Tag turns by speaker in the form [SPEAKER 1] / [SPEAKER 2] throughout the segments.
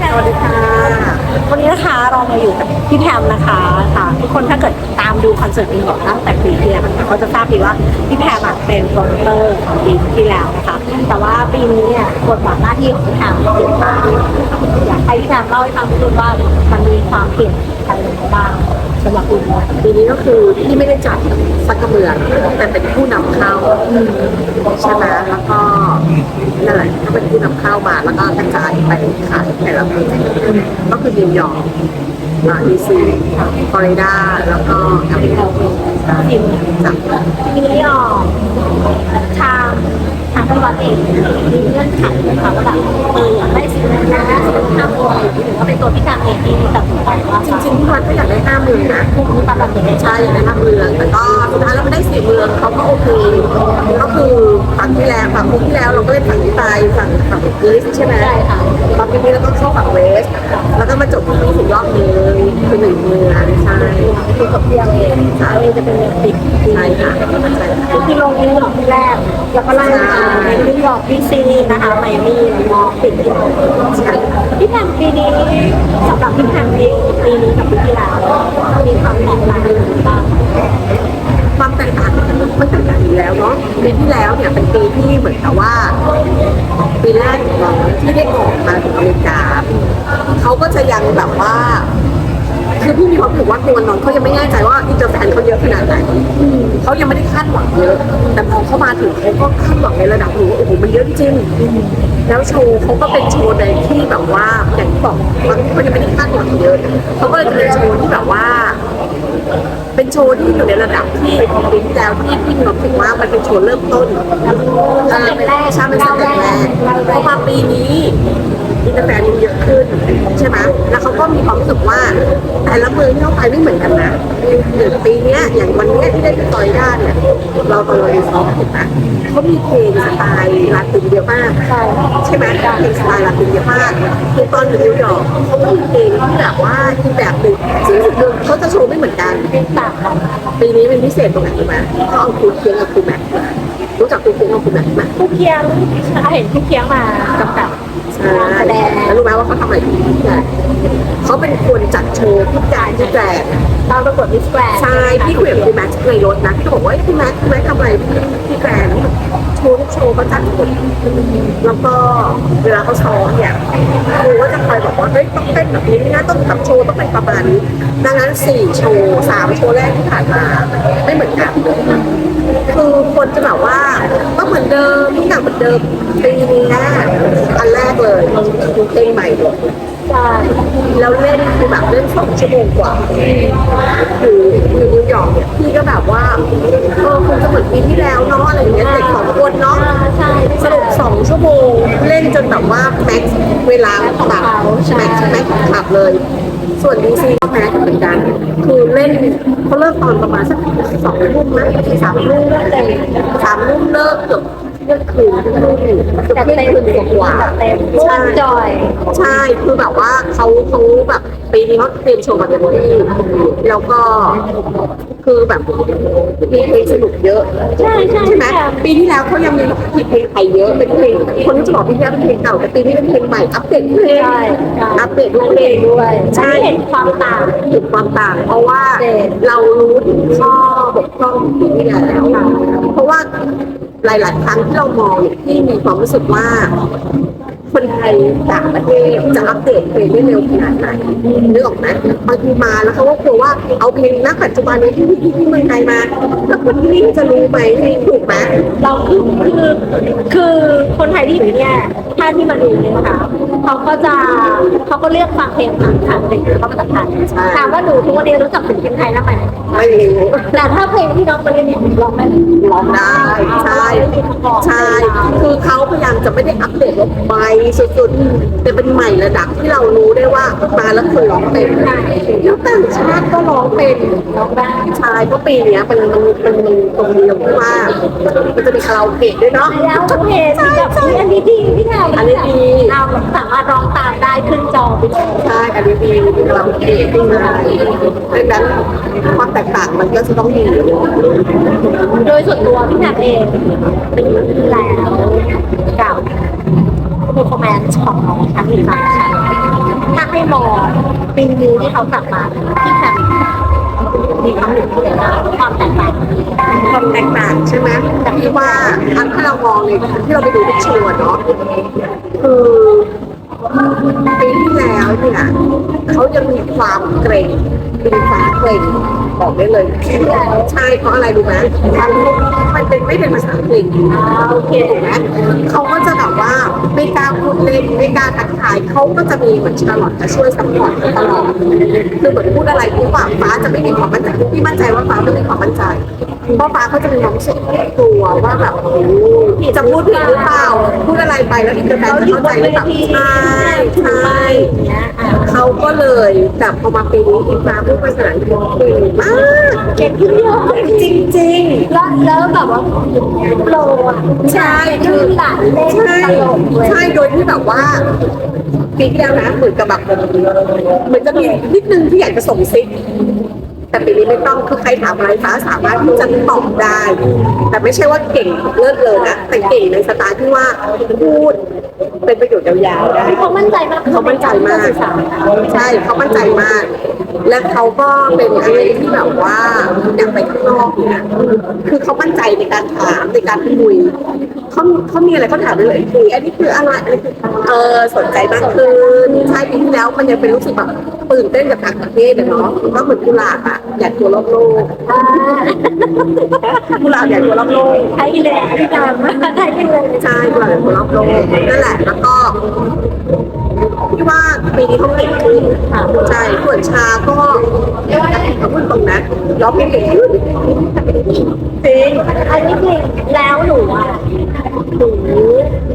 [SPEAKER 1] สวัสดีค่ะ
[SPEAKER 2] วันนี้นะคะเรามาอยู่กับพี่แพมนะคะค่ะทุกคนถ้าเกิดตามดูคอนเสิร์ตอินบอกตั้งแต่ปีที่แล้วนะคะก็จะทราบดีว่าพี่แพมอะเป็นโปรดิวเตอร์ของปีที่แล้วนะคะ แต่ว่าปีนี้เนี่ยบทบาทหน้าที่ของพี่แพมเปลี่ยนไปอยากให้พี่แพมเล่าให้ฟังนิดนึงว่ามันมีความเปลี่ยนไปยังไงบ้าง สำหรับคุณ
[SPEAKER 1] ปีนี้ก็คือที่ไม่ได้จัดสักกระเมืองแต่เป็นผู้นำเข้าใช่ไหมแล้วก็นั่นแหละก็เป็นผู้นำเข้ามาแล้วก็กระจายไปขายแต่ละเมืองก็คือนิวยอร์กอ่าดีซีฟลอริดาแล้วก็แอฟริกา
[SPEAKER 2] ทีม
[SPEAKER 1] จาก
[SPEAKER 2] ทีนี้ออกทาง ทางตะวันเองมีเงื่อนไขนะคะว่าแบบเอออยากได้สิ่งนั้นนะห้ามโอนหรือว่าเป็นตัวพี่แพมเองที่ตัดสินใจว่า
[SPEAKER 1] จริงๆพี่วัดก็อยากได้ห้าเมืองนะ
[SPEAKER 2] มีตามแบบนี้
[SPEAKER 1] ใช่อยากได้ห้าเมืองแต่ก็สุดท้ายเราไม่ได้สี่เมืองเขาก็โอเคก็คือฝั่ง ที่แล้วฝั่งคุที่แล้วเราก็เล่นฝั่งที่ไปฝั่งฝั่งอีสใช่ไหม
[SPEAKER 2] ใช่ค่ะ
[SPEAKER 1] ตอนปีนี้เราก็เข้าฝั่งเวส แล้วก็มาจบที่สุดยอดเลยคือหนึ่งเมืองใช่
[SPEAKER 2] คือกับเพียงเองเองจะเป็นเมืองปิด
[SPEAKER 1] ใช่ค่ะใช่
[SPEAKER 2] ก็คือลงนิวยอร์กที่แรก แล้วก็ไล่มานิวยอร์กดีซีนะคะไมอามี่มอปิดที่พี่แพมปีนี้สำหรับพี่แพมเองปีนี้กับปีที่แล้วมีความแตกต่างยังไงบ้าง
[SPEAKER 1] ความแตกต่าง มันมันแตกต่างอยู่แล้วเนาะปีที่แล้วเนี่ยเป็นปีที่เหมือนกับว่าปีแรกของเราที่ได้ออกมาถึงอเมริกาเขาก็จะยังแบบว่าคือพี่มีความรู้สึกว่าตัวน้องเขายังไม่แน่ใจว่าอินเตอร์แฟนเขาเยอะขนาดไหนเขายังไม่ได้คาดหวังเยอะ แต่พอเขามาถึงเขาก็คาดหวังในระดับหนึ่งว่าโอ้โหมันเยอะจริงแล้วโชว์เขาก็เป็นโชว์ในที่แบบว่าอย่างที่บอกบางคนยังไม่ได้คาดหวังเยอะเขาก็เลยจะเป็นโชว์ที่แบบว่า โชว์ที่อยู่ในระดับที่ของปีที่แล้วที่พี่มีความรู้สึกว่ามันเป็นโชว์เริ่มต้น
[SPEAKER 2] สเต็ปแรก
[SPEAKER 1] ใช่เป็นสเต็ปแรกพอมาปีนี้ อินเตอร์แฟนเยอะขึ้นใช่ไหมแล้วเขาก็มีความรู้สึกว่า แต่ละเมืองที่เขาไปไม่เหมือนกันนะอย่างปีเนี้ยอย่างวันเนี้ยที่ได้ไปฟลอริดานเนี่ยเราตอนเราเรียนซอมถูกไหมเขามีเพลงสไตล์ลาตินเยอะมาก
[SPEAKER 2] ใช่
[SPEAKER 1] ไหมเพลงสไตล์ลาตินเยอะมากคือตอนอยู่นิวยอร์กเขาก็มีเพลงที่แบบว่าอีกแบบหนึ่งซึ่งสิ่งหนึ่งเขาจะโชว์ไม่เหมือนกัน
[SPEAKER 2] ต่าง
[SPEAKER 1] ปีนี้เป็นพิเศษตรงไหนรู้ไหมเขาเอาคูเคียงกับคูแม็กรู้จักคูเคียงกับคูแม็กไหม
[SPEAKER 2] ผู้เคียงเห็นผู้เคียงมากำกับ
[SPEAKER 1] ใช่
[SPEAKER 2] การ แสดง
[SPEAKER 1] แล้วรู้ไหมว่าเขาทำอะไรที่ไหนเขาเป็นคนจัดโชว์ทุกการที่แกรนด์
[SPEAKER 2] ตอนประกวดมิสแกรนด์
[SPEAKER 1] ใช่พี่คุยกับครูแม็กซ์ในรถนะพี่ก็บอกว่าครูแม็กซ์ครูแม็กซ์ทำอะไรที่ที่แกรน โชว์ทุกโชว์เขาจัดหมดแล้วก็เวลาเขาซ้อมเนี่ยครูก็จะคอยบอกว่าเฮ้ยต้องเต้นแบบนี้นะต้องแบบโชว์ต้องเป็นประมาณนี้ดังนั้นสี่โชว์สามโชว์แรกที่ผ่านมาไม่เหมือนกันคือคนจะแบบว่าก็เหมือนเดิมทุกอย่างเหมือนเดิมปีนี้อันแรกเลยคือเพลงใหม่หมด
[SPEAKER 2] ใช่
[SPEAKER 1] แล้วเล่นคือแบบเล่นสองชั่วโมงกว่าอยู่อยู่นิวยอร์กเนี่ยพี่ก็แบบว่าเออคงจะเหมือนปีที่แล้วเนาะอะไรอย่างเงี้ยเด็กสองคนเนาะ
[SPEAKER 2] ใช่
[SPEAKER 1] สรุปสองชั่วโมงเล่นจนแบบว่าแม็กซ์เวลาของแบบแม็กซ์แม็กซ์ของขับเลย ส่วนดีซีก็แม็กซ์เหมือนกัน คือเล่นเขาเลิกตอนประมาณสักสองทุ่มนะสามทุ่มเต็มสามทุ่มเลิกเกือบ เที่ยงคืนเที่ยงคืนเกือบ
[SPEAKER 2] แต่
[SPEAKER 1] เที่ยง
[SPEAKER 2] เต็ม
[SPEAKER 1] คืนกว่า
[SPEAKER 2] เต็มม่วนจอย
[SPEAKER 1] ใช่คือแบบว่าเขาเขาแบบปีนี้เขาเตรียมโชว์มาเต็มที่แล้วก็คือแบบมีเพลงสนุกเยอะ
[SPEAKER 2] ใช่ใช่
[SPEAKER 1] ใช่ไหม
[SPEAKER 2] ใช่
[SPEAKER 1] ปีที่แล้วเขายังมีมีเพลงไทยเยอะเป็นเพลงคนก็จะบอกปีที่แล้วเป็นเพลงเก่าแต่ปีนี้เป็นเพลงใหม่อัปเดตเพลง
[SPEAKER 2] ใช่ใช่
[SPEAKER 1] อัปเดตทุกเพลง
[SPEAKER 2] ด้วย
[SPEAKER 1] ใช่
[SPEAKER 2] ใช่เห็นความต่าง
[SPEAKER 1] ถึงความต่าง เพราะว่า
[SPEAKER 2] เด่น
[SPEAKER 1] เรารู้ถึงข้อบกพร่องของปีที่แล้วเพราะว่า หลาย ๆ ครั้งที่เรามองเนี่ยที่มีความรู้สึกว่า คนไทยต่างประเทศจะอัปเดตเพลงได้เร็วขนาดไหนนึกออกไหมบางทีมาแล้วเขาก็กลัวว่าเอาเพลงณปัจจุบันนี้ที่ที่ที่เมืองไทยมาแล้วคนที่นี่จะรู้ไหมถูกไหม
[SPEAKER 2] เราคือคือคือคนไทยที่อยู่เนี่ยถ้าที่มาดูเนี่ยนะคะ เขาก็จะเขาก็เลือกฟังเพลงผ่านทางเพลงเขาภาษาไทยถามว่าหนูทุกวันนี้รู้จักศิลปินไทยแล้วไหม
[SPEAKER 1] ไม่รู้
[SPEAKER 2] แต่ถ้าเพลงที่น้องมาเล่นเนี่ยร้องได้ไหม
[SPEAKER 1] ร้องได้ใช่ใช่คือเขาพยายามจะไม่ได้อัปเดตว่าใหม่สุดๆแต่เป็นใหม่ระดับที่เรารู้ได้ว่ามาแล้วคนร้องเป็นแล้วต่างชาติก็ร้องเป็น
[SPEAKER 2] ร้องได้
[SPEAKER 1] ใช่เพราะปีเนี้ยมันมันมันมันตรงเดียวที่ว่ามันจะมีคาราโอเกะด้วยเนาะ
[SPEAKER 2] แล้วเพลงแบบอันนี้ดีพี่ไง
[SPEAKER 1] อันนี้ดี
[SPEAKER 2] เราสามารถร้องตามได้ขึ้นจอไปเลย
[SPEAKER 1] ใช่อันนี้ดีมีคาราโอเกะด้วยดังนั้นความแตกต่างมันก็จะต้องมี
[SPEAKER 2] โดยส่วนตัวพี่แนทเองปีที่แล้วกับ performance ของน้องครั้งนี้ค่ะให้มองปีนี้ที่เขากลับมาที่แคมมีความหนึ่งที่เลยนะความแตกต่าง
[SPEAKER 1] ความแตกต่างใช่ไหมแต่ที่ว่าอันที่เรามองเลยที่เราไปดูที่โชว์เนาะคือ ปีที่แล้วเนี่ยเขายังมีความเกรงมีความเกรงบอกได้เลยใช่เพราะอะไรรู้ไหมมันเป็นไม่เป็นภาษาอังกฤษโอเคถูกไหมเขาก็จะแบบว่าไม่กล้าพูดเล่นไม่กล้าทักทายเขาก็จะมีเหมือนชาลอตจะช่วยซัพพอร์ตตลอดคือเหมือนพูดอะไรปุ๊บอะฟ้าจะไม่มีความมั่นใจพี่มั่นใจว่าฟ้าต้องมีความมั่นใจเพราะฟ้าเขาจะมีความรู้สึกกลัวว่าแบบจะพูดผิดหรือเปล่าพูดอะไรไปแล้วอินเตอร์แฟนจะเข้าใจหรือเปล่าใช่ใช่
[SPEAKER 2] เนี้ยอะ
[SPEAKER 1] เขาก็เลยแต่พอมาปีนี้อินฟ้าพูดภาษาอังกฤษเก่งมาก
[SPEAKER 2] เก่งขึ้นเยอะ
[SPEAKER 1] จริง
[SPEAKER 2] แล้วแล้วแบบว่าโปรอะ
[SPEAKER 1] ใช่คือ
[SPEAKER 2] หลานเล่นตลกเลย
[SPEAKER 1] ใช่โดยที่แบบว่าปีที่แล้วนะเหมือนกับแบบเหมือนจะมีนิดนึงที่อยากจะส่งซิกแต่ปีนี้ไม่ต้องคือใครถามอะไรฟ้าสามารถที่จะตอบได้ แต่ไม่ใช่ว่าเก่งเลิศเลยนะแต่เก่งในสไตล์ที่ว่าพูด เป็นประโยชน์ยาวๆได้
[SPEAKER 2] เขามั่นใจมาก
[SPEAKER 1] เขามั่นใจมาก ใช่เขามั่นใจมาก และเขาก็เป็นอะไรที่แบบว่าอยากไปข้างนอกเนี่ยคือเขามั่นใจในการถามในการคุยเขาเขามีอะไรเขาถามได้เลยคุยอันนี้คืออะไรอันนี้คือเออสนใจมากขึ้นใช่ปีที่แล้วมันยังเป็นรู้สึกแบบตื่นเต้นกับต่างประเทศอะเนาะก็เหมือนกุหลาบอะอยากตัวรอบโลก
[SPEAKER 2] อ่า
[SPEAKER 1] กุหลาบอยากตัวรอบโลก
[SPEAKER 2] ไทยเลยพี่ดำไทยเลย
[SPEAKER 1] ใช่กุหลาบอยากตัวรอบโลกนั่นแหละแล้วก็ พี่ว่าปีนี้เขาเก่งขึ้นใช่ส่วนชาก็เขาพูดตรงนะร้องเพลงเก่งขึ้นจริง
[SPEAKER 2] อันนี้จริงแล้วหนูอะหนู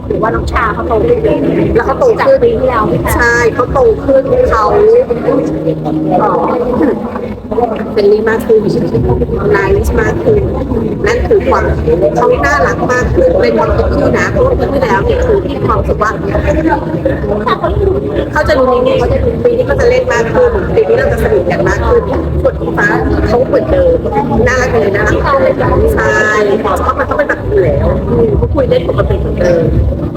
[SPEAKER 2] หนูว่าน้องชาเขาโตขึ้น
[SPEAKER 1] แล้วเขาโต
[SPEAKER 2] จาก
[SPEAKER 1] ขึ้น
[SPEAKER 2] ปีที่แล้วพี่แพร
[SPEAKER 1] ใช่เขาโตขึ้นเขา เป็นรีมากขึ้นไลนายมากขึ้นนั่นคือความเขาน่ารักมากขึ้นเป็นความคิดที่นะเพราะว่าปีที่แล้วเนี่ยคือที่ความสึกว่าเขาจะรู้นิ่เขาจะปีนี้ก็จะเล่นมากขึ้นปีนี้เราจะสนิทกันมากขึ้นส่วนคุณฟ้าเขาเหมือนเดิมน่ารักเลยน่ารักเลยใช่เพราะมันต้องเป็นแบบนี้แล้วเขาคุยเล่นปกติเหมือนเดิม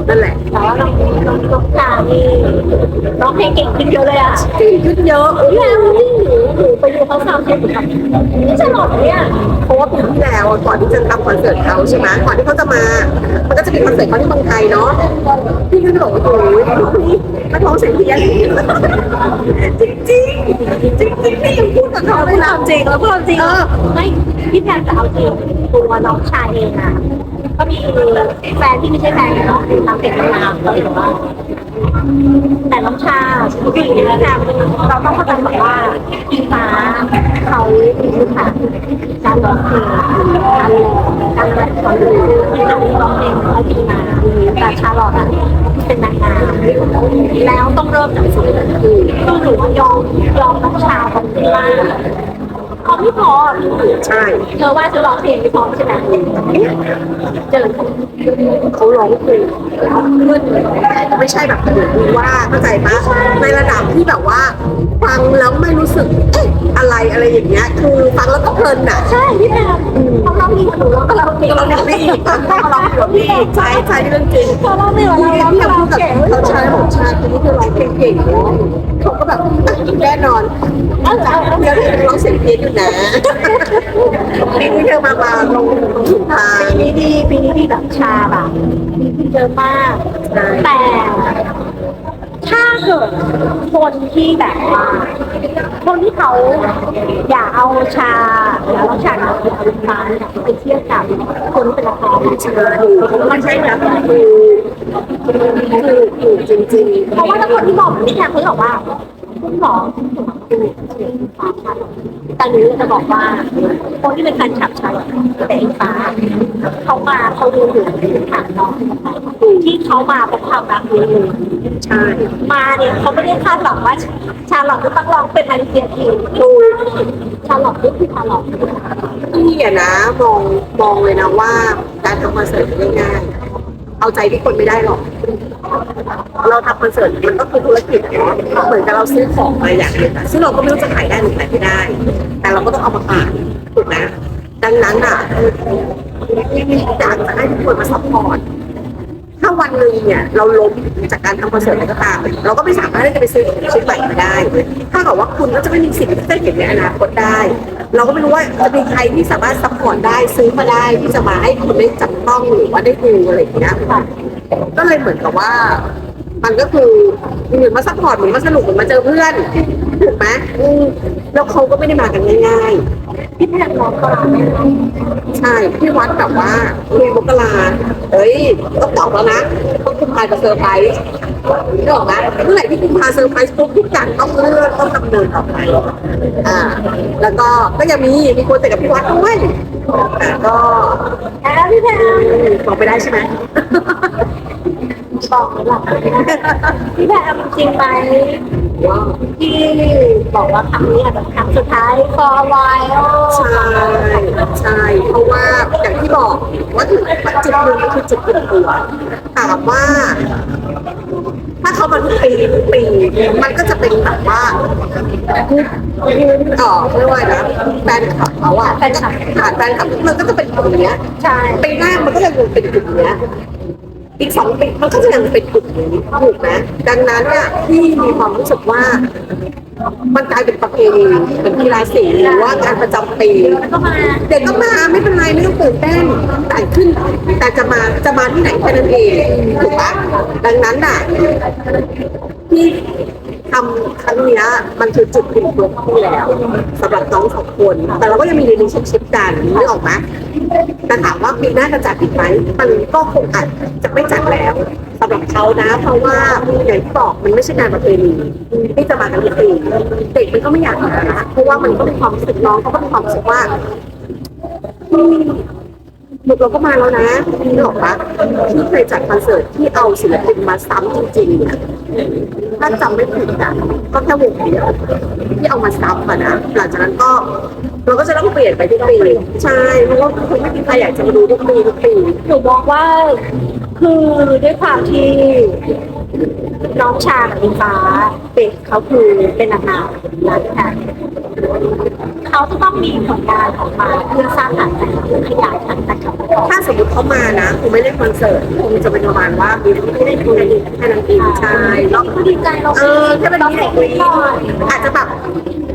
[SPEAKER 1] นั่นแหละ
[SPEAKER 2] แต่ว่าน้องน้องน้องชานี่ร้องเพลงเก่งขึ้นเยอะเลยอะ
[SPEAKER 1] จริงขึ้นเยอะ
[SPEAKER 2] แล้วที่หนูหนูไปดูเขาซาวเช็คกับนี่จะหลอกเนี่ย
[SPEAKER 1] เพราะว่าปีที่แล้วก่อนที่จะทำคอนเสิร์ตเขาใช่ไหมก่อนที่เขาจะมา มันก็จะมีคอนเสิร์ตเขาที่เมืองไทยเนาะพี่ก็จะบอกว่าโอ้ยนักร้องเสียงเพี้ยนจริงจริงจริงจริงพี่ยังพูดกับเขาเลยนะ
[SPEAKER 2] จริงแล้วพวกเราจริงไม่พี่แพนจะเอาจริงตัวน้องชายเองอะก็มีแฟนที่ไม่ใช่แฟนเนาะทำเด็กนามก็เลยบอกว่าแต่น้องชาสิ่งที่พี่แพนเราต้องเข้าใจก่อนว่า มีพื้นฐานการร้องเพลงการเล่นการแรปเขาดูที่เราร้องเพลงเขาดีมาแต่ชาลอตเป็นนางงามแล้วต้องเริ่มจากศูนย์คือคือหนูยอมยอมน้องชาคนที่ว่า เขาไม่พอพี่
[SPEAKER 1] ใช่
[SPEAKER 2] เธอว่าเธอร้องเพลงไม่พอใช่ไหมเจอ
[SPEAKER 1] เขาร้องเพลงขึ้นไม่ใช่แบบเหมือนดูว่าเข้าใจปะในระดับที่แบบว่า ฟังแล้วไม่รู้สึกเอ๊ะอะไรอะไรอย่างเงี้ยคือฟังแล้วก็เพลินอะ
[SPEAKER 2] ใช่พี่แพมเขาร้องดีกว่าหนูแล้วก็ร้องเพลง
[SPEAKER 1] เราเนี่ยนี่เราเราเราพี่ใช่ใช่เรื่องจริง
[SPEAKER 2] เขาร้องดีกว่าเรา
[SPEAKER 1] พี่
[SPEAKER 2] ร้อง
[SPEAKER 1] พี่
[SPEAKER 2] เรา
[SPEAKER 1] พูดกับ
[SPEAKER 2] เก่ง
[SPEAKER 1] เขาชายบอกชายคนนี้คือร้องเพลงเก่งเนาะเขาก็แบบแน่นอน
[SPEAKER 2] เออเอาเอา
[SPEAKER 1] เดี๋ยวเธอร้องเสียงเพี้ยนอยู่นะปีนี้เธอมามาลงทุนทาง
[SPEAKER 2] ปีนี้ดีปีนี้ดีแบบชาแบบมีที่เยอะมาก
[SPEAKER 1] ใช่
[SPEAKER 2] แต่ ถ้าเกิดคนที่แบบว่าคนที่เขาอยากเอาชาอยากเอาชาเอาฟ้าเนี่ยไปเทียบกับคนที่เป็นนักร้อง
[SPEAKER 1] ใช่ไม่ใช่แบบคือคือคือจริงๆ
[SPEAKER 2] เพราะว่าถ้าคนที่บอกแบบนี้แทนเขาจะบอกว่าคุณหมอคุณหมอคือเสียงฟ้าชัดแต่หนูจะบอกว่าคนที่เป็นแฟนคลับชายแต่งฟ้าเขามาเขาดูอยู่ในฐานน้องที่เขามาเพราะความรักนี้
[SPEAKER 1] ใช่
[SPEAKER 2] มาเนี่ยเขาไม่ได้คาดหวังว่า ชาลอตจะต้องร้องเป็นมาเลเซียทีดูชาลอตนี่คือชาลอต
[SPEAKER 1] พี่อะนะมองมองเลยนะว่าการทำคอนเสิร์ตไม่ง่ายเอาใจทุกคนไม่ได้หรอก เราทำคอนเสิร์ตมันก็คือธุรกิจเหมือนกับเราซื้อของมาอย่างหนึงอะซึ่งเราก็ไม่รู้จะขายได้หรือขายไม่ได้ แต่เราก็ต้องเอามาขายถูกไหมดังนั้นอะอยากจะให้ทุกคนมาซัพพอร์ตถ้าวันหนึ่งเนี่ยเราล้มจากการทำคอนเสิร์ตอะไรก็ตาม เราก็ไม่สามารถที่จะไปซื้อชิ้นใหม่มาได้ ถ้ากับว่าคุณก็จะไม่มีสิ่งที่จะเห็นในอนาคตได้ เราก็ไม่รู้ว่าจะมีใครที่สามารถซัพพอร์ตได้ซื้อมาได้ที่จะมาให้คุณได้จับต้องหรือว่าได้ดูอะไรอย่างเงี้ย ก็เลยเหมือนกับว่า มันก็คือเหมือนมาซัพพอร์ตเหมือนมาสนุกเหมือนมาเจอเพื่อน ถูกไหมอืมแล้วเขาก็ไม่ได้มากันง่ายๆ
[SPEAKER 2] พี่แพมร้องก่อน
[SPEAKER 1] ใช่พี่วัดแบบว่าเรียนมกราเฮ้ยต้องตอบแล้วนะต้องคุมพากับเซอร์ไพรส์นึกออกไหมเมื่อไหร่ที่คุมพาเซอร์ไพรส์ปุ๊บทุกอย่างต้องเลื่อนต้องดำเนินต่อไปอ่า แล้วก็ก็ยังมีมีคนแต่กับพี่วัดด้วยอ่าก็
[SPEAKER 2] แล้วพี่แพม
[SPEAKER 1] บอกไปได้ใช่ไหม
[SPEAKER 2] บอกหลังพี่แพมจริงไหมที่บอกว่าครั้งนี้อาจจะครั้งสุดท้าย for a while
[SPEAKER 1] ใช่ใช่เพราะว่าอย่างที่บอกว่าถึงจุดหนึ่งคือจุดอิ่มตัวถามว่าถ้าเขามาทุกปีทุกปี มันก็จะเป็นแบบว่าเออเรียกว่านะแฟนคลับเขาอะ
[SPEAKER 2] แฟนคลับ
[SPEAKER 1] ผ่านแฟนคลับมันก็จะเป็นกลุ่มเนี้ย
[SPEAKER 2] ใช่
[SPEAKER 1] ปีหน้ามันก็ยังเป็นกลุ่มเนี้ย อีกสองปีมันก็จะยังเป็นกลุ่มนี้ถูกไหมดังนั้นเนี่ยพี่มีความรู้สึกว่า มันกลายเป็นประเพณีเป็นกีฬาสีหรือว่างานประจำปี
[SPEAKER 2] แล้วก็มา
[SPEAKER 1] เด็กก็มาไม่เป็นไรไม่ต้องตื่นเต้นแต่ขึ้น แต่จะมาจะมาที่ไหนแค่นั้นเองถูกปะดังนั้นน่ะที่ ทำครั้งนี้มันคือจุดเปลี่ยนตัวที่แล้วสำหรับน้องสองคน แต่เราก็ยังมี relationship กันนึกออกไหมแต่ถามว่าปีหน้าจะจัดอีกไหมมันก็คงอาจจะไม่จัดแล้วสำหรับเขานะ เพราะว่าอย่างที่บอกมันไม่ใช่งานประเพณีที่จะมากันทุกปีเด็กมันก็ไม่อยากมานะเพราะว่ามันก็เป็นความรู้สึกน้องเขาก็เป็นความรู้สึกว่า หนุกเราก็มาแล้วนะนึกออกปะที่เคยจัดคอนเสิร์ตที่เอาศิลปินมาซ้ำจริงๆเนี่ยถ้าจำไม่ผิดอะก็แค่วงเดียวที่เอามาซ้ำอะนะหลังจากนั้นก็เราก็จะต้องเปลี่ยนไปทุกปีใช่เพราะว่าคงไม่มีใครอยากจะมาดูทุกปีทุกปี
[SPEAKER 2] หนูมองว่าคือด้วยความที่น้องชากับอิงฟ้าเป็นเขาคือเป็นนางงามนะพี่แพม เขาจะต้องมีผลงานออกมาเพื่อสร้างฐานแฟนคลับขยายฐานแฟนคลับของเขา
[SPEAKER 1] ถ้าสมมติเขามานะคงไม่เล่นคอนเสิร์ตคงจะเป็นประมาณว่ามีไม่ได้คุยแค่นั้นเองใช่แล้ว
[SPEAKER 2] คือดีใจเรา
[SPEAKER 1] เออแค่เป็น
[SPEAKER 2] เรา
[SPEAKER 1] นี้
[SPEAKER 2] เด็
[SPEAKER 1] เด็
[SPEAKER 2] ก
[SPEAKER 1] ก
[SPEAKER 2] นิดหน่อย
[SPEAKER 1] อาจจะแบบอะถ้า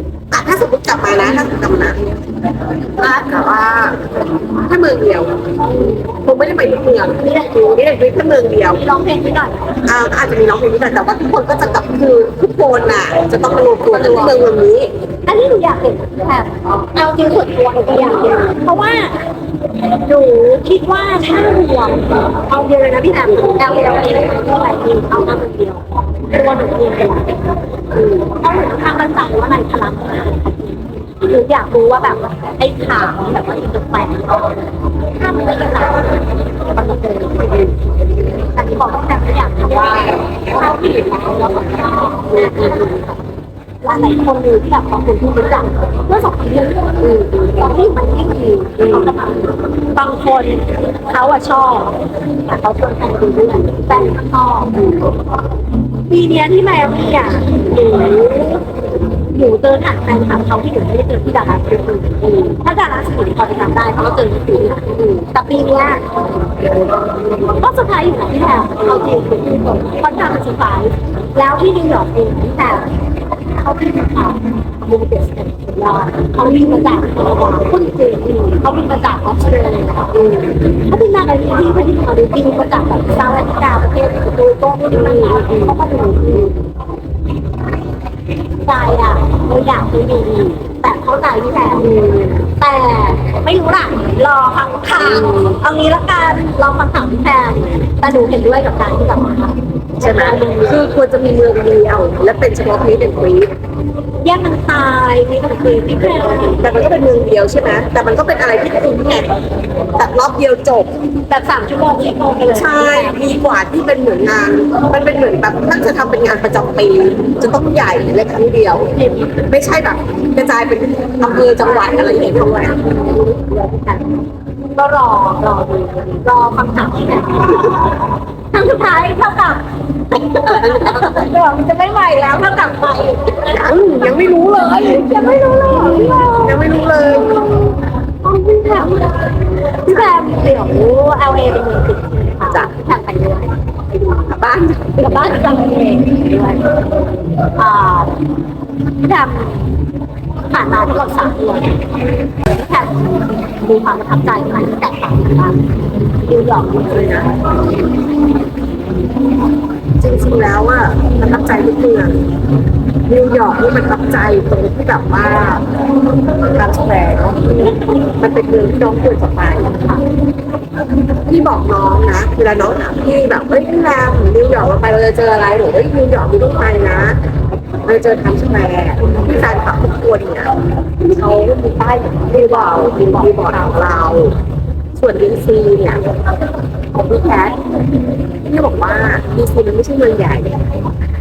[SPEAKER 1] สมมติกลับมานะถ้ากลับมานะอะแต่ว่าถ้าเมืองเดียวคงไม่ได้ไปทุกเมืองนี่แหละคือนี่แหละคือแค่เมืองเดียว
[SPEAKER 2] ร้องเพลงนิดหน่อย
[SPEAKER 1] อ่าอาจจะมีน้องเพลงนี้แต่แต่ว่าทุกคนก็จะกลับคือทุกคนน่ะ จะต้องมารวมตัวกันที่เมืองเมืองนี้
[SPEAKER 2] อันนี้หนูอยากเห็นแบบเอาจริงส่วนตัวหนูก็อยากเห็นเพราะว่า หนูคิดว่าถ้ารวมเอาเดียวเลยนะพี่แอมเอาเดียวเองเท่าไหร่ดีเอามาคนเดียวตัวหนูเองเป็นหลักอืมเพราะหนูค่อนข้างมั่นใจว่าในพลังงานหนูอยากรู้ว่าแบบไอ้ข่าวแบบว่าที่จะแปลกถ้ามันไม่กระจายมันจะเป็นแต่ที่บอกว่าแต่ไม่อยากรู้ว่าเขาที่อยู่แล้วเราก็ หลายคนดูที่แบบของคุณที่รู้จักเมื่อสองปีที่แล้วอืมตอนที่มันยิ่งดีเขาก็มาบางคนเขาอะชอบแต่เขาชวนแฟนดูด้วยแฟนก็ชอบปีเนี้ยที่แมวเนี่ยหนูหนูเจอฐานแฟนคลับเขาที่หนูไม่ได้เจอที่ดาราคือถ้าดาราสมุนพอจะจำได้เขาก็เจอที่ปีนะแต่ปีเนี้ยก็เซอร์ไพรส์อยู่นะพี่แพรเขาจริงค่อนข้างเป็นเซอร์ไพรส์แล้วที่นิวยอร์กเองพี่ เขาบินมาจากบูเดสต์ยอดเขาบินมาจากคุณจริงเขาบินมาจากออสเตรเลียเขาเป็นมาแบบที่ที่ที่เขาบินมาจากแบบซาอุดิอาระเทศดูโต้บินมาเขามาดูใจอะเราอยากไปดู เข้าใจพี่แพรแต่ไม่รู้ล่ะรอฟังข่าวเอางี้ละกันรอฟังข่าวพี่แพรแต่ดูเห็นด้วยกับการที่แบบ
[SPEAKER 1] ใช่ไหมคือควรจะมีเมืองเดียว และเป็นเฉพาะพีเป็นกรี
[SPEAKER 2] แยกมันตายมีกันคือที่แพร
[SPEAKER 1] แต่มันก็เป็นเมืองเดียวใช่ไหมแต่มันก็เป็นอะไรที่คุ้มไงแต่รอบเดียวจบ
[SPEAKER 2] แบบสามชั่วโมงสี่ชั่วโมงไปเลย
[SPEAKER 1] ใช่ดีกว่าที่เป็นเหมือนงาน มันเป็นเหมือนแบบถ้าจะทำเป็นงานประจำปีจะต้องใหญ่และครั้งเดียว ไม่ใช่แบบกระจายเป็นอำเภอจังหวัดอะไรอย่างเงี้ยด้วย
[SPEAKER 2] ก็รอรอดูรอคำถามครั้งสุดท้ายเท่ากับเดี๋ยวมันจะไม่ไหวแล้วเท่ากับไป
[SPEAKER 1] ยังยังไม่รู้เลย
[SPEAKER 2] ยังไม่รู้เลย
[SPEAKER 1] ยังไม่รู้เลย
[SPEAKER 2] พี่แพมพี่แพมเดี๋ยวเป็นเองติดค่ะ
[SPEAKER 1] จ้ะ
[SPEAKER 2] พี่แพมไปด้วยไปดู
[SPEAKER 1] กลับบ้าน
[SPEAKER 2] กลับบ้านจังเองด้วยอ่าพี่แพม ผ่านมาทั้งหมดสามเดือนพี่มีความประทับใจอะไรที่แตกต่างกันบ้างดูหลอกเลยนะ
[SPEAKER 1] จริงๆแล้วอะประทับใจทุกเมืองนิวยอร์กนี่มันประทับใจตรงที่แบบว่าการแสดงมันเป็นเมืองที่น้องควรจะไปค่ะพี่บอกน้องนะเวลาน้องถามพี่แบบเฮ้ยพี่แรมนิวยอร์กเราไปเราจะเจออะไรหนูเฮ้ยนิวยอร์กมีต้องไปนะเราจะเจอทม์สแควร์ที่แฟนคลับ ทุกคนเนี่ยเขามีป้ายมีบอกมีบอกมีบอกของเรา ส่วนดีซีเนี่ยของพี่แคทพี่บอกว่าดีซีมันไม่ใช่เมืองใหญ่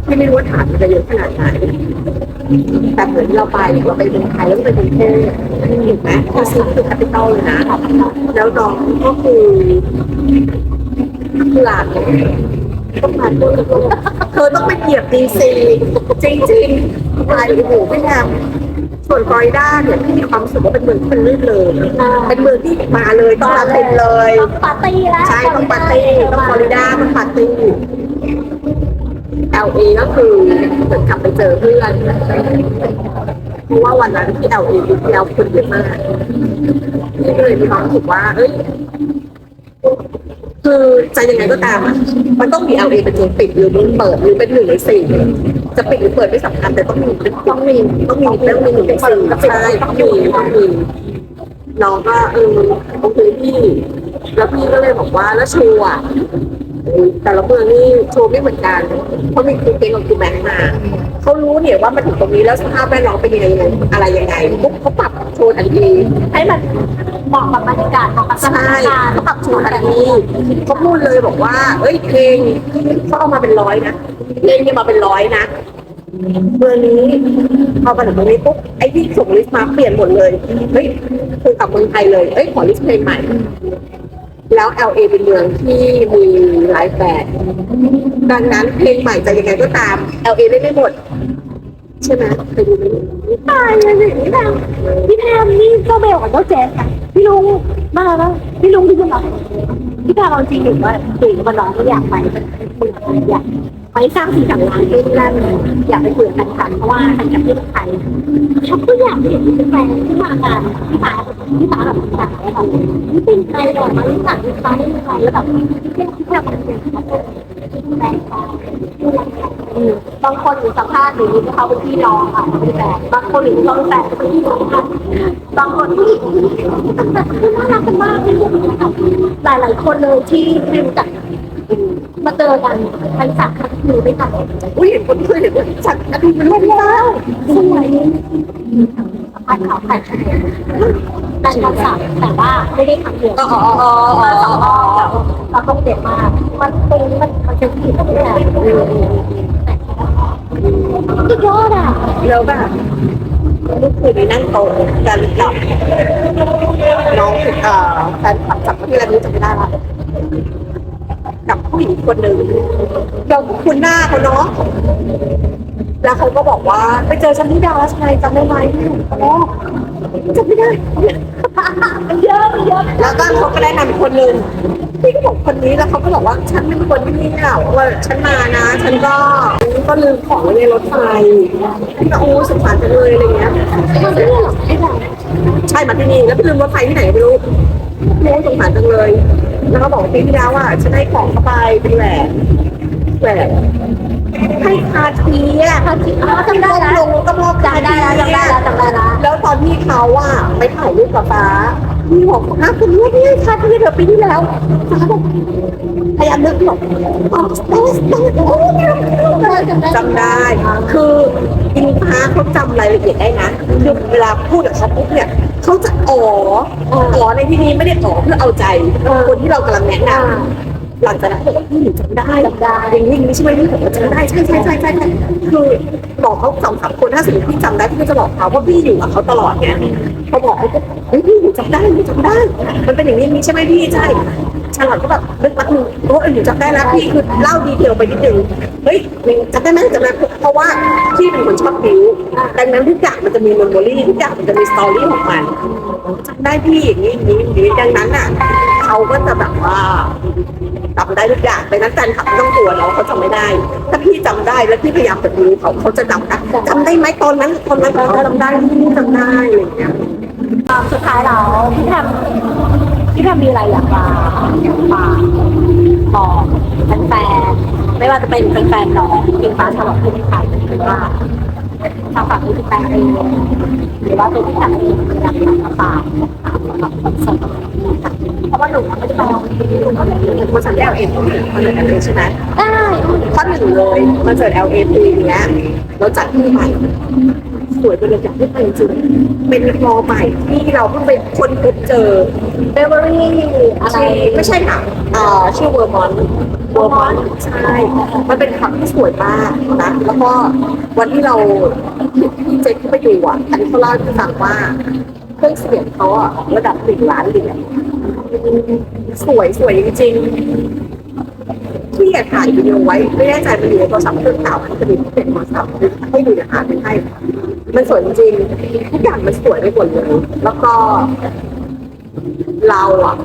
[SPEAKER 1] พี่ไม่รู้ว่าฐานมันจะเยอะขนาดไหนแต่เหมือนเราไปเราไปเมืองไทยแล้วไปกรุงเทพถูกไหมดีซีคือแคปิตอลเลยนะ แล้วน้องก็คือคือหลานต้องมาด้วยเธอต้องไปเหยียบดีซีจริงๆไปโอ้โหพี่แอม ส่วนฟลอริดาเนี่ยพี่มีความรู้สึกว่าเป็นเมืองที่เป็นลื่นเลยเป็นเมืองที่มาเลยต้องมาเป็นเลย
[SPEAKER 2] ต้องปาร์ตี้แล้ว
[SPEAKER 1] ใช่ต้องปาร์ตี้ต้องฟลอริดาต้องปาร์ตี้ LA ก็คือเหมือนกลับไปเจอเพื่อนเพราะว่าวันนั้นที่ LA ปีที่แล้วคนเยอะมากพี่ก็เลยมีความรู้สึกว่าเอ้ยคือจะยังไงก็ตามอะมันต้องมี LA เป็นเมืองปิดหรือเมืองเปิดหรือเป็นหนึ่งในสี่ จะปิดหรือเปิดไม่สำคัญแต่ต้องมีต้องมีต้องมีต้องมีหนึ่งในสี่ใช่ต้องมีต้องมีน้องก็เออโอเคพี่ แล้วพี่ก็เลยบอกว่าแล้วโชูอะแต่ละเมืองนี่โชว์ไม่เหมือนกันเพราะมีครูเก่งกับครูแบงค์มาเขารู้เนี่ยว่ามาถึงตรงนี้แล้วสภาพแวดล้อมเป็นยังไงอะไรยังไงปุ๊บเขาปรับโชว์ทันที
[SPEAKER 2] ให้มัน เหมาะกับบรรยากาศเหมาะกับสถา
[SPEAKER 1] ใช่
[SPEAKER 2] นการณ์
[SPEAKER 1] เขาปรับโชว์ทันทีเขาพูดเลยบอกว่า เอ้ยเพลงเขาเอามาเป็นร้อยนะเพลงเนี่ยมาเป็นร้อยนะเมืองนี้พอมาถึงเมืองนี้ปุ๊บไอ้ที่ส่งลิสต์มาเปลี่ยนหมดเลยเฮ้ยคือกับเมืองไทยเลยเอ้ยขอลิสต์เพลงใหม่ แล้ว LA เป็นเมืองที่มีหลายแบรนด์ดังนั้นเพลงใหม่จะยังไงก็ตาม LA เล่นได้หมด ใช่ไหมเคยดูไหม
[SPEAKER 2] ตายเลยนี่พี่แพมพี่แพมนี่เจ้าเบลกับเจ้าแจสอะพี่ลุงมาแล้วพี่ลุงพี่ลุงอะพี่แพมเอาจริงหรือว่าคุยกันน้องไม่อยากไปเป็นมืองอยาก ไปสร้างสีสันร้านที่นั่นอยากไปคุยกับแฟนคลับเพราะว่าแฟนคลับที่ไทยเขาก็อยากเห็นแฟนที่มางานพี่ตาพี่ตาแบบต่างๆแบบนี่เป็นใครหรอมารู้จักพี่ตาได้ยังไงแล้วแบบพี่พี่แพมเป็นเขาเป็นแฟนเขาบางคนอยู่สัมภาษณ์หรือเขาเป็นพี่น้องค่ะเป็นแฟนบางคนหรือเขาเป็นแฟนเป็นพี่น้องค่ะบางคนที่น่ารักกันมากเลยหลายหลายๆคนเลยที่ไม่รู้จัก มาเจอกันทั้งสามครั้งคือไม่ทัน
[SPEAKER 1] อุ้ยเห็นคนเคยเห็นว่าฉันอดีตเป็นลูกแล้ว
[SPEAKER 2] สวยสัมภาษณ์ข่าวแปดชั่วโมงแต่ตอนสามแต่ว่าไม่ได้ครั้งเดียว
[SPEAKER 1] อ๋ออ๋ออ๋อ
[SPEAKER 2] มาส
[SPEAKER 1] อง
[SPEAKER 2] รอบเราต้องเด็ดมาก มันตรงมันมันจะผิดตรงนี้สุดยอดอะ
[SPEAKER 1] แล้วแบบลูกเคยไปนั่งโต๊ะกันกับน้องเอ่อแฟนคลับจากประเทศอะไรไม่รู้จำไม่ได้ละ กับผู้หญิงคนหนึ่งเราก็คุ้นหน้าเขาเนาะแล้วเขาก็บอกว่า ไปเจอฉันที่ดาลัสไงจำได้ไหมอ๋อจำไม่ได้
[SPEAKER 2] เยอะเยอะ
[SPEAKER 1] แล้วก็เขาก็แนะนำคนหนึ่งพี่ก็บอกคนนี้แล้วเขาก็บอกว่าฉันเป็นคนที่นี่อะว่าฉันมานะ ฉันก็ก็ลืมของไว้ในรถไฟพี่ก็โอ้สงสารจังเลยอะไรเงี้ย
[SPEAKER 2] มันไม่หรอกไอ้แบบ
[SPEAKER 1] ใช่มาที่นี่แล้วไปลืมรถไฟที่ไหนไม่รู้โอ้สงสารจังเลย แล้วก็บอกปีที่แล้วว่าฉันให้ของเข้าไปเป็นแหวนแหวนให้คาทีอะ
[SPEAKER 2] เขาคิดอ๋อจำได้แล้ว
[SPEAKER 1] ลงก็มอบ
[SPEAKER 2] จำได้แล้วจำได้แล้วจำได้แล้ว
[SPEAKER 1] แล้วตอนที่เขาอะไปถ่ายรูปกับฟ้าพี่บอกนะคุณรู้นี่คาทีเดี๋ยวปีที่แล้วฟ้าบอกพยายามนึกบอกอ๋อสเตสเตสโอ้จำได้ คืออิงฟ้าเขาจำรายละเอียดได้นะคือเวลาพูดกับเขาปุ๊บเนี่ย เขาจะอ๋ออ๋อในที่นี้ไม่ได้อ๋อเพื่อเอาใจคนที่เรากำลังแนะนำ หลังจากนั้นเขาบอกว่าพี่หนูจำได้จำได้อย่างนี้อย่างนี้ใช่ไหมพี่ผมก็จำได้ใช่ใช่ใช่ใช่ใช่คือบอกเขาสองสามคนถ้าสมมติพี่จำได้พี่ก็จะบอกเขาเพราะพี่อยู่กับเขาตลอดไงพอบอกเขาก็เฮ้ยพี่หนูจำได้หนูจำได้ มันเป็นอย่างนี้นี้ใช่ไหมพี่ใช่ชาลอตก็แบบนึกแป๊บนึงโอ้เออหนูจำได้แล้วพี่คือเล่าดีเทลไปนิดนึงเฮ้ยจำได้ไหมจำได้เพราะว่าพี่เป็นคนชอบบิวดังนั้นทุกอย่างมันจะมีเมมโมรี่ทุกอย่างมันจะมีสตอรี่ของมันจำได้พี่อย่างนี้อย่างนี้อย่างนี้ดังนั้นอะเขาก็จะแบบว่า จำได้ทุกอย่างดังนั้นแฟนคลับไม่ต้องกลัวเนาะเขาจำไม่ได้ ถ้าพี่จำได้แล้วพี่พยายามจะรู้เขาเขาจะจำได้จำได้ไหมตอนนั้นตอนนั้นเขาจำได้พี่จำได้อะไรอย่างเงี้ย
[SPEAKER 2] สุดท้ายแล้วพี่แพมพี่แพมมีอะไรอยากมาอยากมาบอกแฟนๆไม่ว่าจะเป็นแฟนๆน้องกินฟ้าฉลองที่ไทยหรือว่า ทางฝั่งที่แฟนเองหรือว่าตัวพี่แพมเองอยากมาฝากกับคอนเสิร์ตเพราะว่าหนูไม่ได้ไปเอาหนูก็ไม่ได้
[SPEAKER 1] คอนเสิร์ต LA คอนเสิร์ต LA ใช่ไหม
[SPEAKER 2] ได้
[SPEAKER 1] ข้อหนึ่งเลยคอนเสิร์ต LA ปีเนี้ยเราจัดที่ใหม่ สวยเป็นระดับที่ไปจริงเป็นคลอใหม่ที่เราเพิ่งไปค้นพบเจอ
[SPEAKER 2] เบเวอรี่อะไร
[SPEAKER 1] ไม่ใช่ค่ะอ่าชื่อเวอร์มอนเวอร์มอนใช่มันเป็นขับที่สวยมากนะแล้วก็วันที่เราที่เจ๊ที่ไปอยู่อะอันนี้เขาเล่าให้ฟังว่าเครื่องเสียงเขาอะระดับสิบล้านเหรียญสวยสวยจริงๆที่อยากถ่ายวิดีโอไว้ไม่แน่ใจมันอยู่ในโทรศัพท์เครื่องเก่ามันจะมีที่เป็นโทรศัพท์ให้ดูนะคะเป็นให้ มันสวยจริงทุกอย่างมันสวยไปหมดเลยแล้วก็เราอะ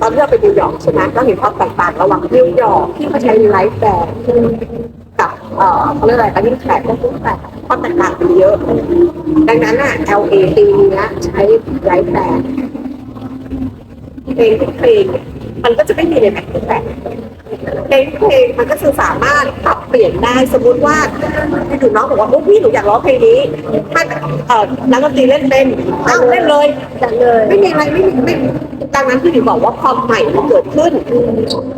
[SPEAKER 1] ตอนที่เราไปนิวยอร์กใช่ไหมเราเห็นความแตกต่างระหว่างนิวยอร์กที่เขาใช้ไลฟ์แบนด์กับเอ่อเขาเรียกอะไรกันนี่แขกก็คือแขกความแตกต่างกันเยอะ ดังนั้นอะ LA ปีนี้ใช้ไลฟ์แบนด์เพลงทุกเพลงมันก็จะไม่มีในแผ่นทุกแผ่น เพลงทุกเพลงมันก็คือสามารถปรับเปลี่ยนได้สมมติว่าอยู่น้องบอกว่าโอ้พี่หนูอยากร้องเพลงนี้ถ้าเอ่อนักดนตรีเล่นเป็นอ้าวเล่นเลย
[SPEAKER 2] จังเลย
[SPEAKER 1] ไม่มีอะไรไม่มีไม่ดังนั้นพี่หนูบอกว่าความใหม่มันเกิดขึ้น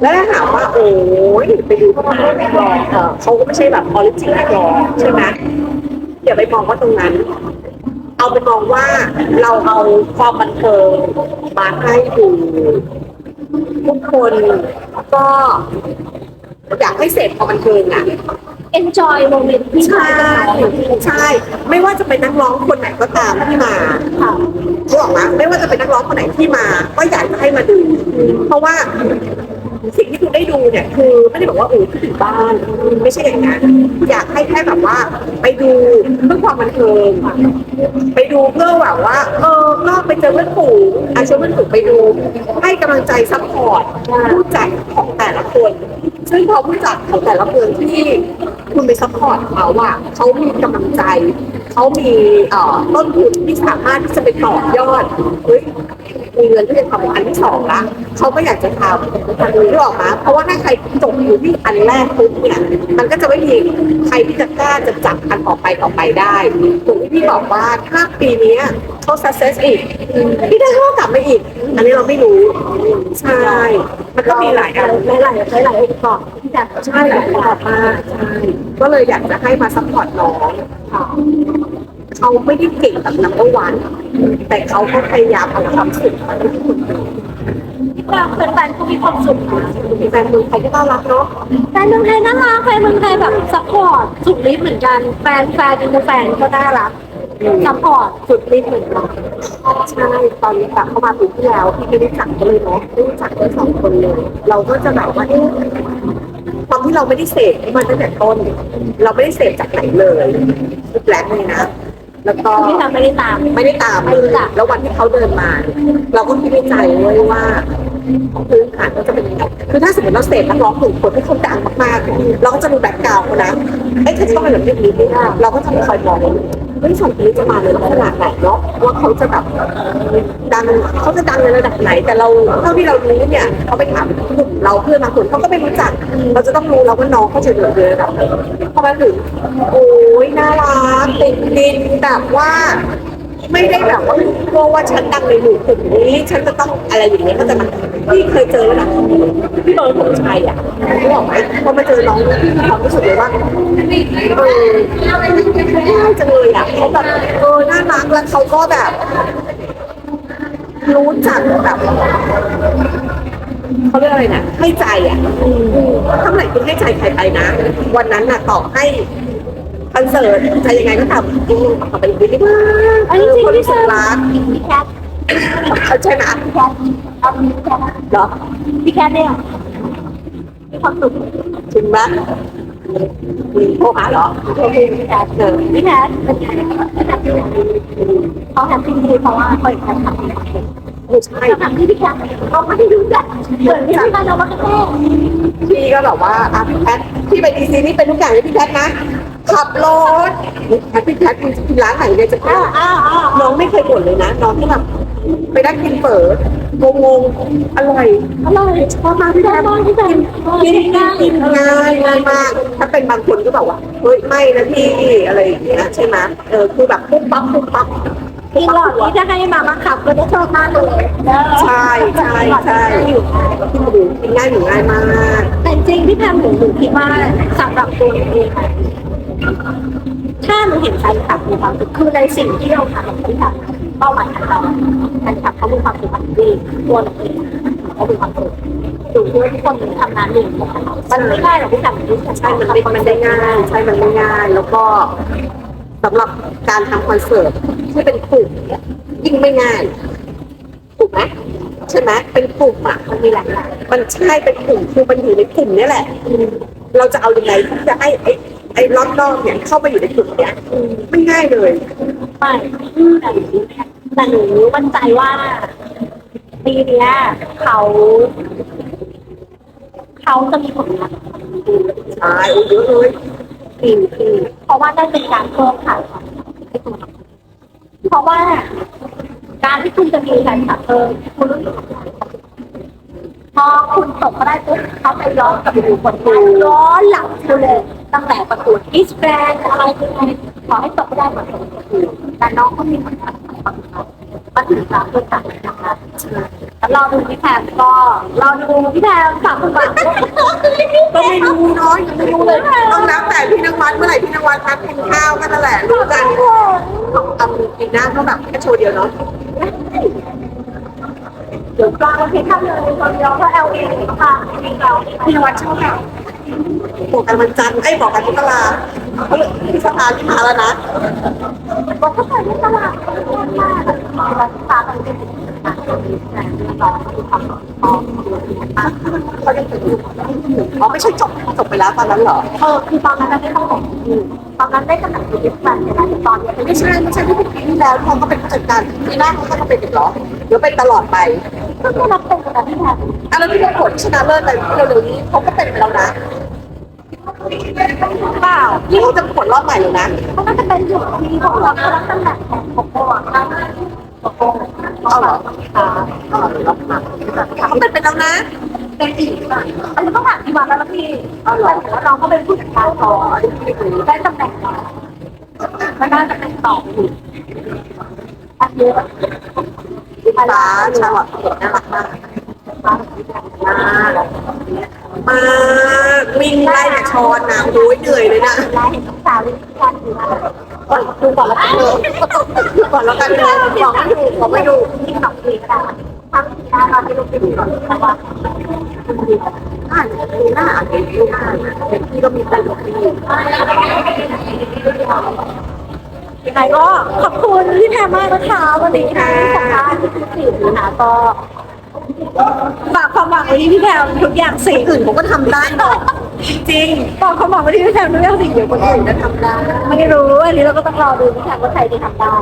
[SPEAKER 1] แล้วถ้าถามว่าโอ้ยไปดูเขาไม่ได้รอเออเขาก็ไม่ใช่แบบออริจินอลรอใช่ไหมอย่าไปมองว่าตรงนั้นเอาไปมองว่าเราเอาความบันเทิงมาให้ดู ทุกคนก็อยากให้เสพความบันเทิงอะ
[SPEAKER 2] enjoy โมเมนต์ที่
[SPEAKER 1] ใช่ ใช่ ไม่ว่าจะเป็นนักร้องคนไหนก็ตามที่มา
[SPEAKER 2] ค่ะ
[SPEAKER 1] บอกนะไม่ว่าจะเป็นนักร้องคนไหนที่มา ก็อยากจะให้มาดู เพราะว่า สิ่งที่คุณได้ดูเนี่ยคือไม่ได้บอกว่าโอ้คิดถึงบ้านไม่ใช่อย่างนั้นอยากให้แค่แบบว่า ไปดูเพื่อความบันเทิงไปดูเพื่อแบบว่า เออก็ไปเจอเพื่อนฝูงอาชวนเพื่อนฝูงไปดู ให้กำลังใจซัพพอร์ตผู้จัดของแต่ละคน ซึ่งพอผู้จัดของแต่ละคนที่คุณไปซัพพอร์ตเขาอะเขามีกำลังใจเขามีเอ่อต้นทุนที่สามารถที่จะไปต่อยอดเฮ้ย มีเงินที่จะทำอันที่สองละเขาก็อยากจะทำทำนี้ออกมาเพราะว่าถ้าใครจบอยู่ที่อันแรกปุ๊บเนี่ยมันก็จะไม่มีใครที่จะกล้าจะจับอันต่อไปต่อไปได้ถูกที่พี่บอกว่าถ้าปีนี้เขา success อีกพี่ได้เขากลับมาอีก อันนี้เราไม่รู้ใช่มันก็มีหลายอัน
[SPEAKER 2] หลายหลายหลายหลายองค์ประกอบที่จะ
[SPEAKER 1] ใช่หลายคนบอกมากใช่ก็เลยอยากจะให้มาซัพพอร์ตน้องค่ะ เขาไม่ได้เก่งแบบนัมเบอร์วันแต่เขาก็พยายามเอาความสุขมาให้ทุกคนดู
[SPEAKER 2] เราเป็นแฟนผู้มีความสุขนะ
[SPEAKER 1] มีแฟนเมืองไทยก็ต้อนรับเนาะ
[SPEAKER 2] แฟนเมืองไทยน่ารักแฟนเมืองไทยแบบซัพพอร์ตสุดฤทธิ์เหมือนกันแฟนแฟนอินเตอร์แฟนก็น่ารักซัพพอร์ตสุดฤทธิ์เหมือนกัน
[SPEAKER 1] ใช่ตอนนี้กลับเข้ามาปีที่แล้วพี่ไม่รู้จักกันเลยเนาะไม่รู้จักเลยสองคนเลยเราก็จะแบบว่าเอ๊ะความที่เราไม่ได้เสพมันตั้งแต่ต้น เราไม่ได้เสพจากไหนเลยแปลกเลยนะ แล้วก็
[SPEAKER 2] ที่ทำไม่ได้ตาม
[SPEAKER 1] ไม่ได้ตาม
[SPEAKER 2] ไม่รู้จัก
[SPEAKER 1] แล้ววันที่เขาเดินมา เราก็คิดในใจเว้ยว่า พื้นฐานเขาจะเป็นยังไงคือถ้าสมมติเราเสพนักร้องหนึ่งคนที่เขาดังมากๆเราก็จะดูแบ็คกราวด์เขานะไอ้ยเขาจะต้องเป็นแบบนี้นี้ไม่ได้เราก็จะคอยมองเฮ้ยสองคนนี้จะมาในลักษณะไหนเนาะว่าเขาจะแบบดังเขาจะดังในระดับไหน แต่เราเท่าที่เรารู้เนี่ยเขาไปถามกลุ่มเราเพื่อนบางคนเขาก็ไม่รู้จัก เราจะต้องรู้แล้วว่าน้องเขาจะอยู่ในระดับไหนพอมาถึงโอ้ยน่ารักติดดินแบบว่า ไม่ได้แบบว่ากลัวว่าฉันดังในหมู่กลุ่มนี้ ฉันจะต้องอะไรอย่างนี้ก็จะมาพี่เคยเจอแล้วนะพี่เบิร์ดของชัยอะพี่บอกไหมพอมาเจอน้องพี่มีความรู้สึกเลยว่าเออง่ายจังเลยอะเขาแบบเออน่ารักแล้วเขาก็แบบ รู้จักแบบเขาเรียกอะไรนะให้ใจอะอืมถ้าเมื่อไหร่คุณให้ใจใครไปนะ วันนั้นน่ะต่อให้ คอนเสิร์ตจะยังไงก็ทำอืมเอาไปดีมาก
[SPEAKER 2] อันนี้จริง
[SPEAKER 1] คน
[SPEAKER 2] พี่
[SPEAKER 1] รู้สึกรัก
[SPEAKER 2] พี่แคท
[SPEAKER 1] ใช่ไหม
[SPEAKER 2] พี่แคทเอาพี่แคท
[SPEAKER 1] เหรอ
[SPEAKER 2] พี่แคทเนี่ยมีความสุข
[SPEAKER 1] จริงไหมมีโทรหาเหรอโทรคุยพี่แอดเจอ
[SPEAKER 2] พี่แคทเป็นแคทเขาแฮปปี้ดีเพราะว่าเขาอยากทำความสุข
[SPEAKER 1] ไม่ ใช่
[SPEAKER 2] ทำที่พี่แจ๊คเราไม่ได้รู้จักเหมือนที่พี่แจ๊คเรามาแค่
[SPEAKER 1] พี่ก็แบบว่าอะพี่แพทพี่ไปดีซีนี่เป็นทุกอย่างให้พี่แพทนะ ขับรถแพทพี่แพทคุณกินร้านไหนเนี่ยจะกิน
[SPEAKER 2] อ้าอ้า
[SPEAKER 1] น้องไม่เคยบ่นเลยนะน้องที่แบบไปได้กินเฝองงงอร่อย
[SPEAKER 2] อร่อยชอบมากพี่แจ๊คมากพี่แจ๊ค
[SPEAKER 1] กินง่ายกินง่ายง่ายมาก ถ้าเป็นบางคนก็แบบว่าเฮ้ยไม่นะพี่อะไรอย่างเงี้ยใช่ไหมเออคือแบบปุ๊บปั๊บปุ๊บปั๊บ
[SPEAKER 2] อีกหลอดที่จะให้มามาขับก็จะชอบมากเลย
[SPEAKER 1] ใช่ใช่ใช่กินหมูกินง่ายหมูง่ายมาก
[SPEAKER 2] แต่จริงพี่แพมหนูหนูคิดว่าสำหรับตัวหนูเองถ้าหนูเห็นแฟนคลับมีความสุขคือในสิ่งที่เราทำกับพี่แพมเป้าหมายของเราแฟนคลับเขามีความสุขดีตัวหนูเองเขามีความสุขดูด้วยทุกคนทำงานหนึ่งมันไม่ง่ายหรอกพี่แพมที่จะ
[SPEAKER 1] ใช่มันไม่มันได้ง่ายใช่มันไม่ง่ายแล้วก็ สำหรับการทำคอนเสิร์ตที่เป็นกลุ่มเนี่ยยิ่งไม่ง่ายถูกไหมใช่ไหมเป็นกลุ่มอะ
[SPEAKER 2] มันมีหลายอย่าง
[SPEAKER 1] มันใช่เป็นกลุ่มคือมันอยู่ในกลุ่มเนี่ยแหละเราจะเอายังไงที่จะให้ไอ้ไอ้รอบนอกเนี่ยเข้าไปอยู่ในกลุ่มเนี่ยไม่ง่ายเลย
[SPEAKER 2] ไม่แต่แต่หนูมั่นใจว่าปีเนี้ยเขา เขาจะมีผลงาน
[SPEAKER 1] ใช่โอ้เยอะเลย
[SPEAKER 2] ปีปีเพราะว่าได้เป็นการเพิ่มขายของเราเพราะว่าการที่คุณจะมีแฟนคลับเพิ่มคุณรู้สึกพอคุณตกมาได้ปุ๊บเขาไปย้อนกลับไปดูผลงานย้อนหลังคุณเลยตั้งแต่ประกวดอิสแบรนด์อะไรยังไงขอให้ตกไม่ได้เหมือนกันแต่น้องก็มีผลงานมา ถึงสามตัวสามนะคะรอดูพี่แพมก็รอดูพี่แพมฝากคุณบัง
[SPEAKER 1] ก็ไม่รู้เนาะยังไม่รู้เลยต้องแล้วแต่พี่นวัดเมื่อไหร่พี่นวัดนัดกินข้าวกันนั่นแหละรู้กันทำปีหน้าก็แบบแค่โชว์เดียวเนาะ
[SPEAKER 2] เดี๋ยวกลางประเทศทำเลยคนเดียวเพราะเอลเองค่ะเรา
[SPEAKER 1] พี่นวัดชอบแบบบอกกันวันจันทร์ไอ้บอกกันมกรา เขาเลยพี่สภาที่มาแล้วนะ
[SPEAKER 2] บอกเขาไปที่ตลาดมากเราตามไปเป็นแต่เราทำต่อ
[SPEAKER 1] เขายังถึงอ๋อไม่ใช่จบจบไปแล้วตอนนั้นเหรอ
[SPEAKER 2] เออคือตอนนั้นไม่ต้องบอกตอนนั้นได้กำหนดอยู่ที่วันแต่ตอนนี้
[SPEAKER 1] ไม่ใช่ไม่ใช่ที่เป็นปีที่แล้วเขาก็เป็นผู้จัดการปีหน้าเขาก็จะเป็นอีกเหรอเดี๋ยวเป็นตลอดไป
[SPEAKER 2] ก็ไม่รับเป็นแต่ที่แทน
[SPEAKER 1] อะแล้วที่ประกวดชนะเลิศอะไรเร็วๆนี้เขาก็เป็นไปแล้วนะ
[SPEAKER 2] เปล่า
[SPEAKER 1] นี่เขาจะประกวดรอบใหม่เลยนะ
[SPEAKER 2] เขาน่าจะเป็นอยู่ที่เขารับรับตำแหน่งของโกโก้นะโกโก้เขาเหรอค่ะ
[SPEAKER 1] อ๋อรอบใหม่เขาเป็นไปแล้วนะ
[SPEAKER 2] เป็นอีกอะอันนี้ต้องถามที่วันแล้วพี่แต่ว่าน้องก็เป็นผู้จัดการต่อได้ตำแหน่งต่อก็น่าจะเป็นต่ออยู่อันเยอะ
[SPEAKER 1] อินฟ้าชาลอตน่ารักมากมากมาก วิ่งไล่แต่ชอนนะโอ้ยเหนื่อยเลยนะ
[SPEAKER 2] ไล่เห็นน้องสาววิ่งกันอยู่นะ
[SPEAKER 1] ดูก่อนแล้วกันเลยดูก่อนแล้วกันเลยบอกไม่ถูกบอกไม่ถูก
[SPEAKER 2] ที่สองปีก็ได้ทั้งที่หน้าเราไม่รู้ไปดูก่อนแต่ว่าคุณดีกัน
[SPEAKER 1] หน้าดูหน้าอ่านเด็กดูหน้าเด็กพี่ก็มีแต่หลบดี
[SPEAKER 2] ยังไงก็ขอบคุณพี่แพรมากนะคะวันนี้ที่สัมภาษณ์ที่สี่นะคะก็ฝากความหวังไว้ที่พี่แพรทุกอย่างสิ่ง
[SPEAKER 1] อื่นผมก็ทำได้หรอก จริง
[SPEAKER 2] บอกเขาบอกว่าที่พี่แพรทุกอย่างสิ่งเดียวคนอื่นจะทำได้ไม่รู้อันนี้เราก็ต้องรอดูพี่แซมว่าใครจะทำได้